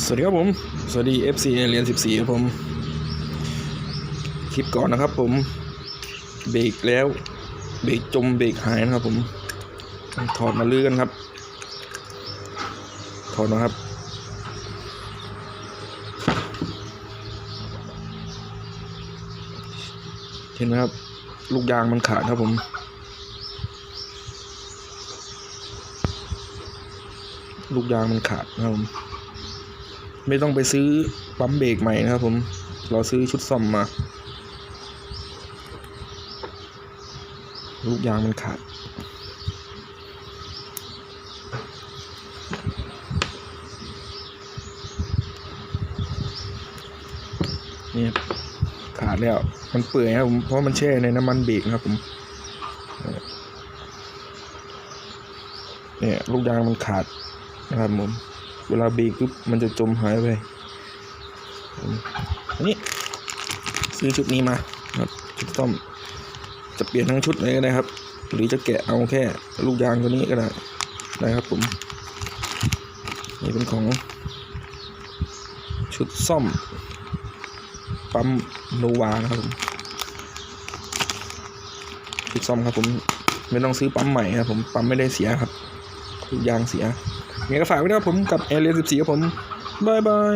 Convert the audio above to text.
สวัสดีครับผม สวัสดี FC เรียน 14 ครับผม คลิปก่อนนะครับผม เบรกแล้ว เบรกจมเบรกหายนะครับผม ถอดมาเลื้อนครับ ถอดนะครับ เห็นไหมครับ ลูกยางมันขาดครับผมลูกยางมันขาดนะครับผม ไม่ต้องไปซื้อปั๊มเบรกใหม่นะครับผมเราซื้อชุดซ่อมมา ลูกยางมันขาดเนี่ยขาดแล้วมันเปื่อยครับผมเพราะมันแช่ในน้ำมันเบรกครับผมเนี่ยลูกยางมันขาดนะครับผม เวลาเบรกปุ๊บมันจะจมหายไปอันนี้ซื้อชุดนี้มาครับชุดซ่อมจะเปลี่ยนทั้งชุดเลยก็ได้ครับ หรือจะแกะเอาแค่ลูกยางตัวนี้ก็ได้ได้ครับผมนี่เป็นของ ชุดซ่อม ปั๊มโนวานะครับผมชุดซ่อมครับผมไม่ต้องซื้อปั๊มใหม่ครับผมปั๊มไม่ได้เสียครับลูกยางเสีย ยังก็ฝากไว้นะครับผมกับเอเรียน14ครับผมบ๊ายบาย